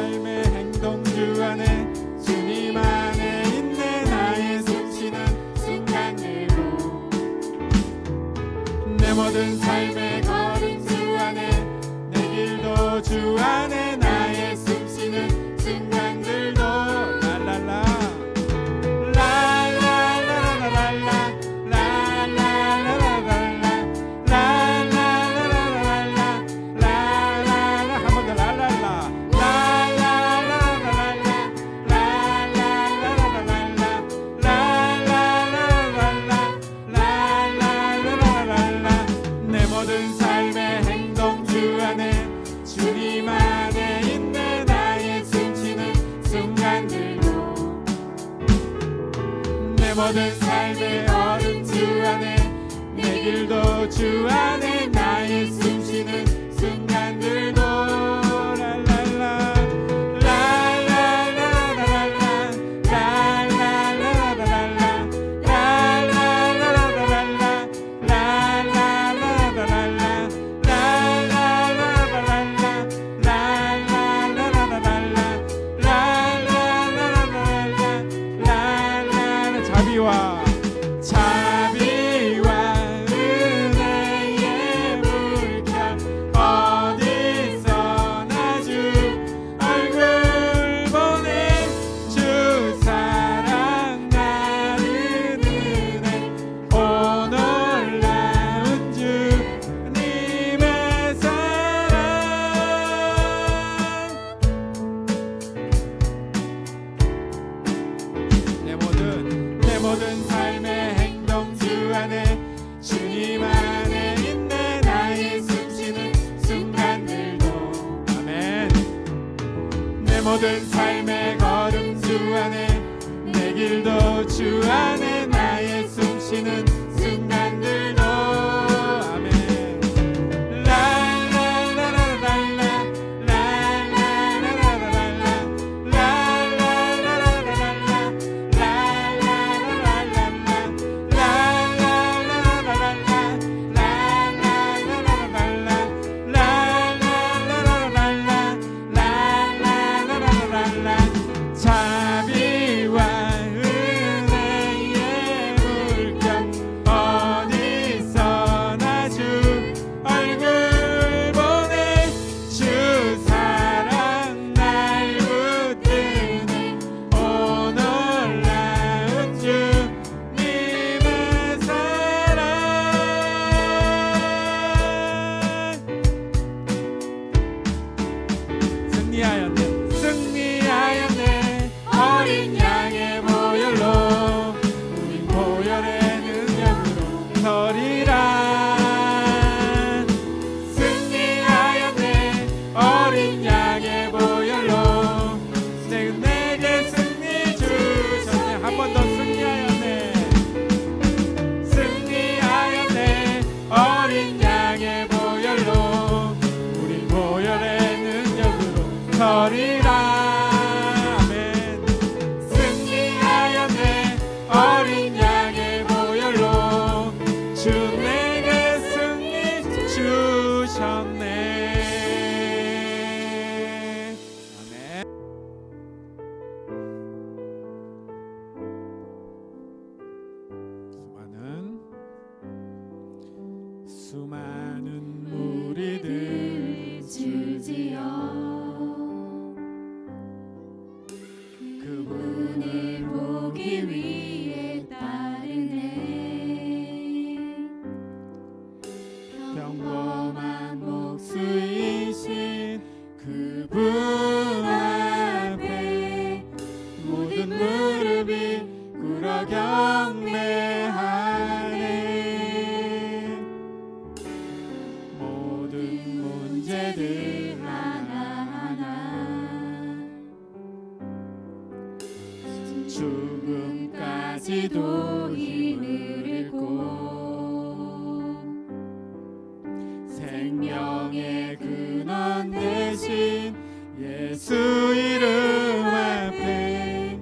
Amen. 모든 삶의 어둠 주 안에 내 길도 주 안에 나의 수 旅は 털이란 승리하였네. 어린 양의 보혈로 내게 승리 주셨네. 한 번 더 승리하였네. 승리하였네. 어린 양의 보혈로 우리 보혈의 능력으로 털이란 수많은 무리들 줄지어 죽음까지도 힘을 잃고 생명의 근원 대신 예수 이름 앞에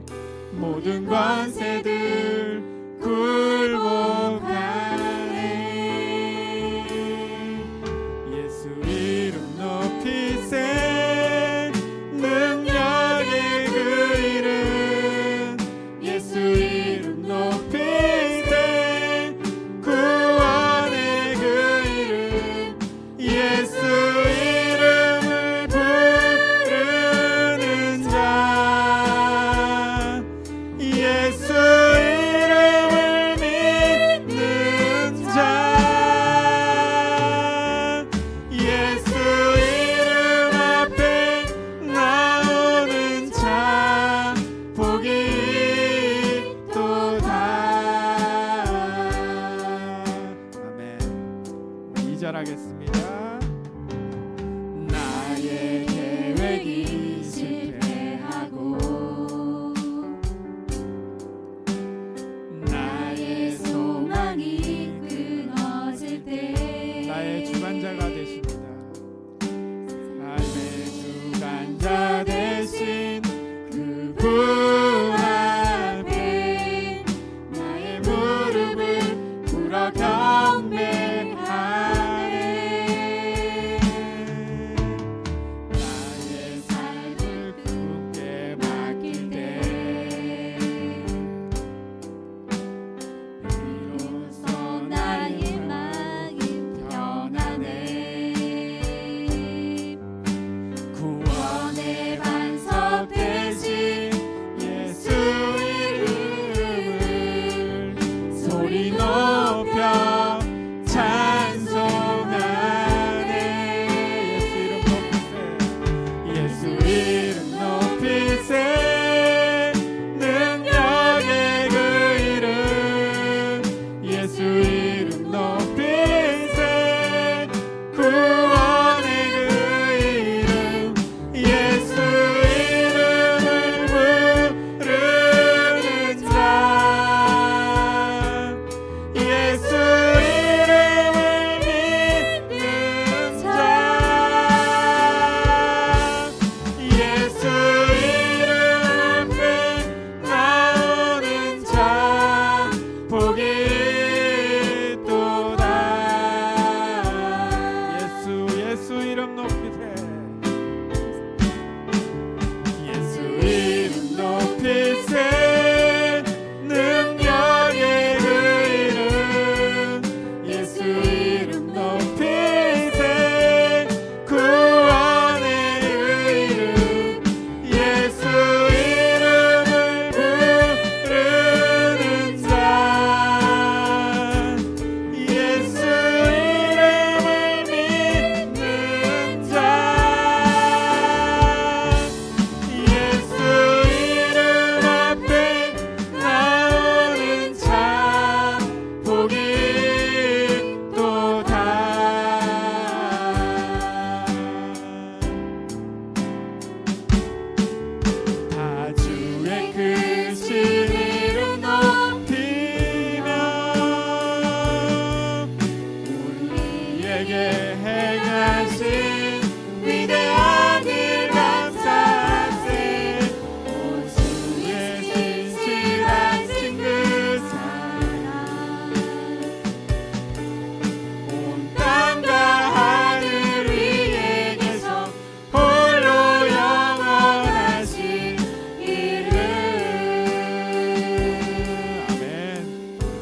모든 권세 2절하겠습니다. 나의 계획이 실패하고 나의 소망이 끊어질 때 나의 주관자가 되십니다. 나의 주관자 되신 그분